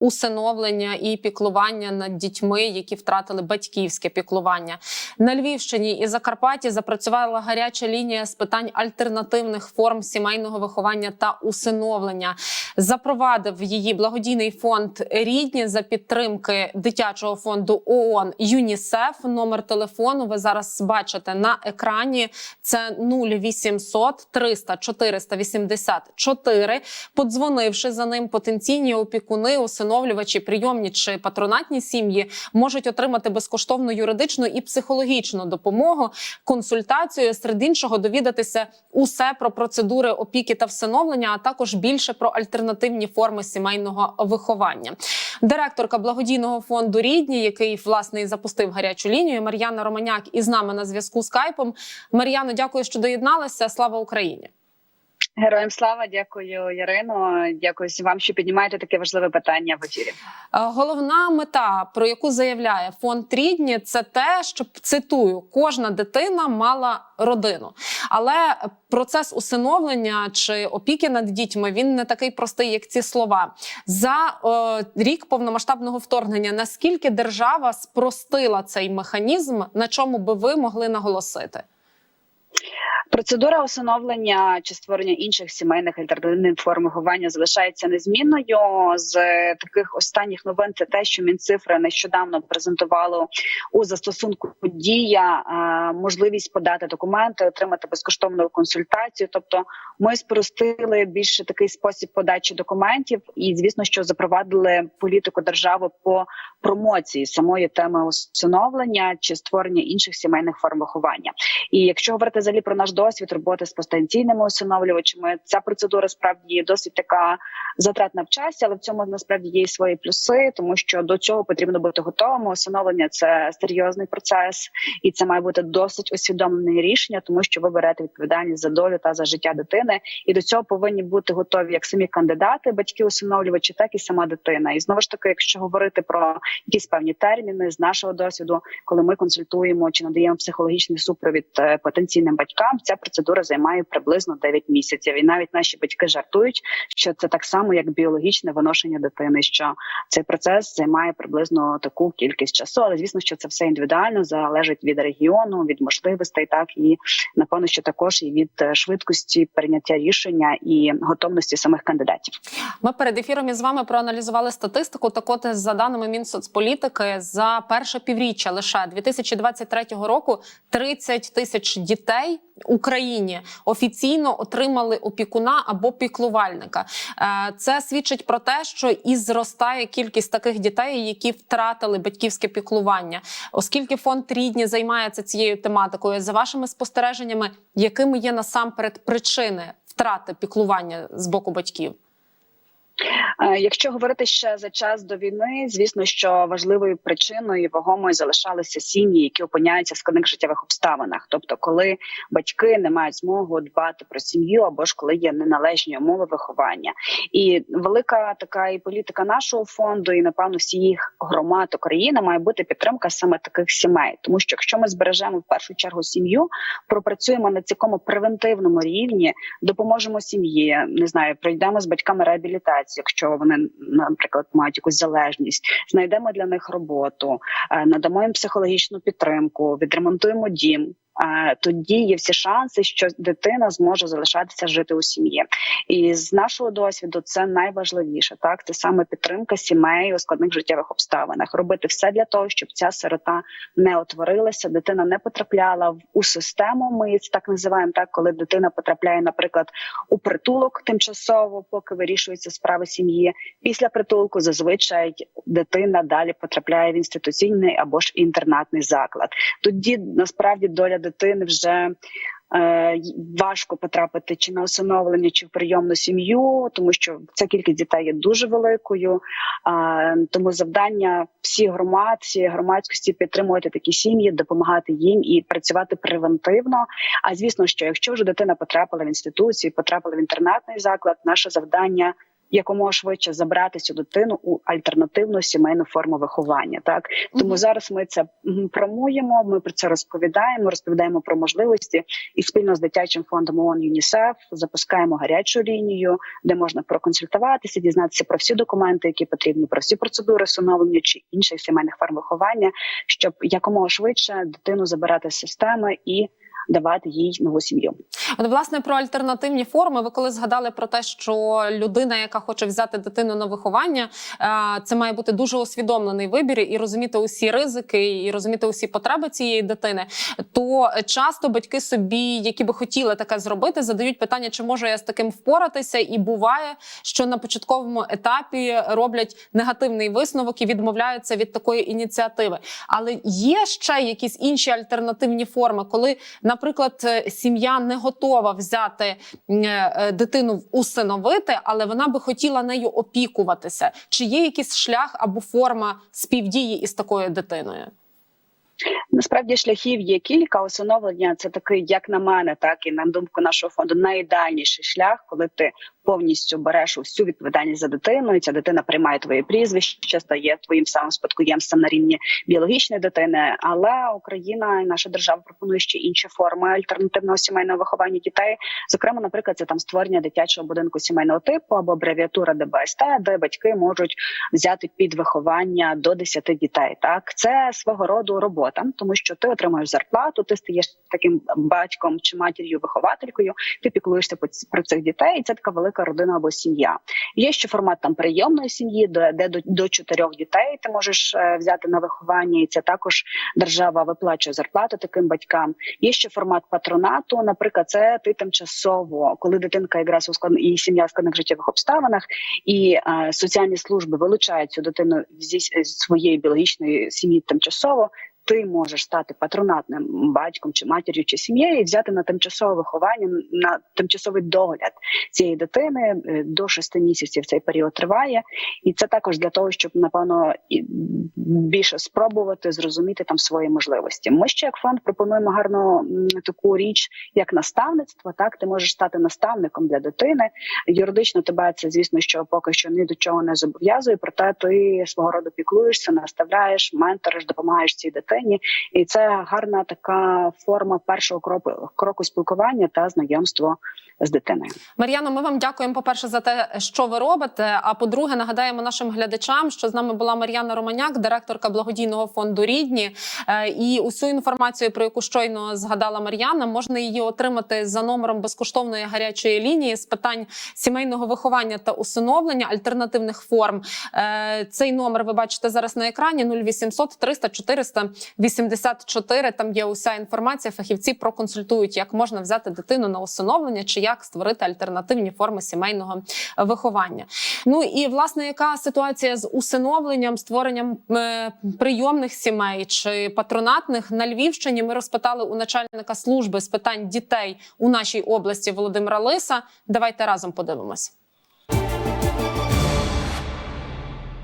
усиновлення і піклування над дітьми, які втратили батьківське піклування на Львівщині і Закарпатті. Запрацювала гаряча лінія з питань альтернативних форм сімейного виховання та усиновлення. Запровадив її благодійний фонд рідні за підтримки дитячого фонду ООН ЮНІСЕФ. Номер телефону ви зараз бачите на екрані. Це 0800 300 484. Подзвонивши за ним, потенційні опікуни, усиновлювачі, прийомні чи патронатні сім'ї можуть отримати безкоштовну юридичну і психологічну допомогу, консультацію серед іншого довідатися усе про процедури опіки та всиновлення, а також більше про альтернативні форми сімейного виховання. Директорка благодійного фонду Рідні, який власне і запустив гарячу лінію, Мар'яна Романяк із нами на зв'язку скайпом. Мар'яно, дякую, що доєдналася. Слава Україні! Героям слава, дякую, Ярино. Дякую вам, що піднімаєте таке важливе питання в ефірі. Е, Головна мета, про яку заявляє фонд рідні, це те, щоб цитую, кожна дитина мала родину. Але процес усиновлення чи опіки над дітьми він не такий простий, як ці слова. За е, рік повномасштабного вторгнення. Наскільки держава спростила цей механізм, на чому би ви могли наголосити? Процедура усиновлення чи створення інших сімейних альтернативних форм виховання залишається незмінною. З таких останніх новин це те, що Мінцифри нещодавно презентувало у застосунку дія можливість подати документи, отримати безкоштовну консультацію. Тобто, ми спростили більше такий спосіб подачі документів, і звісно, що запровадили політику держави по промоції самої теми усиновлення чи створення інших сімейних форм виховання. І якщо говорити взагалі про наш досвід роботи з потенційними усиновлювачами. Ця процедура справді є досить така затратна в часі, але в цьому насправді є свої плюси, тому що до цього потрібно бути готовим. Усиновлення це серйозний процес, і це має бути досить усвідомлене рішення, тому що ви берете відповідальність за долю та за життя дитини. І до цього повинні бути готові як самі кандидати, батьки усиновлювачі, так і сама дитина. І знову ж таки, якщо говорити про якісь певні терміни з нашого досвіду, коли ми консультуємо чи надаємо психологічний супровід е, потенційним батькам, ця процедура займає приблизно 9 місяців. І навіть наші батьки жартують, що це так само, як біологічне виношення дитини. Що цей процес займає приблизно таку кількість часу, але звісно, що це все індивідуально залежить від регіону, від можливостей, так і напевно, що також і від е, швидкості прийняття рішення і готовності самих кандидатів. Ми перед ефіром із вами проаналізували статистику. Так от, за даними Мінсоцполітики, за перше півріччя лише 2023 року 30 тисяч дітей Україні офіційно отримали опікуна або піклувальника. Е, це свідчить про те, що і зростає кількість таких дітей, які втратили батьківське піклування, оскільки фонд рідні займається цією тематикою. За вашими спостереженнями, якими є насамперед причини втрати піклування з боку батьків? Е, якщо говорити ще за час до війни, звісно, що важливою причиною вагомою залишалися сім'ї, які опиняються в складних життєвих обставинах, тобто, коли батьки не мають змогу дбати про сім'ю, або ж коли є неналежні умови виховання, і велика така і політика нашого фонду, і напевно всіх громад України має бути підтримка саме таких сімей, тому що якщо ми збережемо в першу чергу сім'ю, пропрацюємо на цікому превентивному рівні, допоможемо сім'ї, не знаю, пройдемо з батьками реабілітацію якщо вони, наприклад, мають якусь залежність, знайдемо для них роботу, е, надамо їм психологічну підтримку, відремонтуємо дім тоді є всі шанси, що дитина зможе залишатися жити у сім'ї. І з нашого досвіду це найважливіше. Так це саме підтримка сімей у складних життєвих обставинах. Робити все для того, щоб ця сирота не утворилася, дитина не потрапляла в у систему. Ми це так називаємо так, коли дитина потрапляє, наприклад, у притулок тимчасово, поки вирішуються справи сім'ї. Після притулку зазвичай дитина далі потрапляє в інституційний або ж інтернатний заклад. Тоді насправді доля дитини вже е, важко потрапити чи на усиновлення, чи в прийомну сім'ю, тому що ця кількість дітей є дуже великою. Е, тому завдання всіх громад, всієї громадськості підтримувати такі сім'ї, допомагати їм і працювати превентивно. А звісно, що якщо вже дитина потрапила в інституцію, потрапила в інтернатний заклад, наше завдання якомога швидше забрати цю дитину у альтернативну сімейну форму виховання. Так тому Мгм. зараз ми це промуємо. Ми про це розповідаємо, розповідаємо про можливості і спільно з дитячим фондом ООН ЮНІСЕФ запускаємо гарячу лінію, де можна проконсультуватися, дізнатися про всі документи, які потрібні, про всі процедури усиновлення чи інших сімейних форм виховання, щоб якомога швидше дитину забирати з системи і давати їй нову сім'ю. От, власне, про альтернативні форми. Ви коли згадали про те, що людина, яка хоче взяти дитину на виховання, е, це має бути дуже усвідомлений вибір і розуміти усі ризики, і розуміти усі потреби цієї дитини. То часто батьки собі, які би хотіли таке зробити, задають питання, чи можу я з таким впоратися, і буває, що на початковому етапі роблять негативний висновок і відмовляються від такої ініціативи. Але є ще якісь інші альтернативні форми, коли, наприклад, е, сім'я не готова взяти м, е, дитину усиновити, але вона би хотіла нею опікуватися. Чи є якийсь шлях або форма співдії із такою дитиною? Насправді шляхів є кілька. Усиновлення це такий, як на мене, так і на думку нашого фонду, найідеальніший шлях, коли ти повністю береш усю відповідальність за дитину, і ця дитина приймає твоє прізвище, стає твоїм самим спадкоємцем на рівні біологічної дитини. Але Україна і наша держава пропонує ще інші форми альтернативного сімейного виховання дітей. Зокрема, наприклад, це там створення дитячого будинку сімейного типу або абревіатура ДБСТ, де батьки можуть взяти під виховання до 10 дітей. Так це свого роду робота, тому що ти отримуєш зарплату, ти стаєш таким батьком чи матір'ю вихователькою. Ти піклуєшся про цих дітей, і це така велика родина або сім'я. Є ще формат там прийомної сім'ї, де, де до, до чотирьох дітей ти можеш е, взяти на виховання, і це також держава виплачує зарплату таким батькам. Є ще формат патронату. Наприклад, це ти тимчасово, коли дитинка якраз у склад... і сім'я в складних життєвих обставинах, і е, соціальні служби вилучають цю дитину зі своєї біологічної сім'ї тимчасово. Ти можеш стати патронатним батьком чи матір'ю чи сім'єю і взяти на тимчасове виховання на тимчасовий догляд цієї дитини е, до шести місяців. Цей період триває, і це також для того, щоб напевно більше спробувати зрозуміти там свої можливості. Ми ще як фонд пропонуємо гарну таку річ, як наставництво. Так, ти можеш стати наставником для дитини. Юридично тебе це, звісно, що поки що ні до чого не зобов'язує. Проте ти свого роду піклуєшся, наставляєш, менториш, допомагаєш цій дитині, і це гарна така форма першого кроку кроку спілкування та знайомства з дитиною. Мар'яно, ми вам дякуємо, по-перше, за те, що ви робите. А по-друге, нагадаємо нашим глядачам, що з нами була Мар'яна Романяк, директорка благодійного фонду Рідні. Е, І усю інформацію, про яку щойно згадала Мар'яна, можна її отримати за номером безкоштовної гарячої лінії з питань сімейного виховання та усиновлення альтернативних форм. Е, Цей номер ви бачите зараз на екрані 0800 300 484. Там є уся інформація. Фахівці проконсультують, як можна взяти дитину на усиновлення чи як створити альтернативні форми сімейного виховання. Ну і власне, яка ситуація з усиновленням, створенням е, прийомних сімей чи патронатних на Львівщині? Ми розпитали у начальника служби з питань дітей у нашій області Володимира Лиса. Давайте разом подивимось.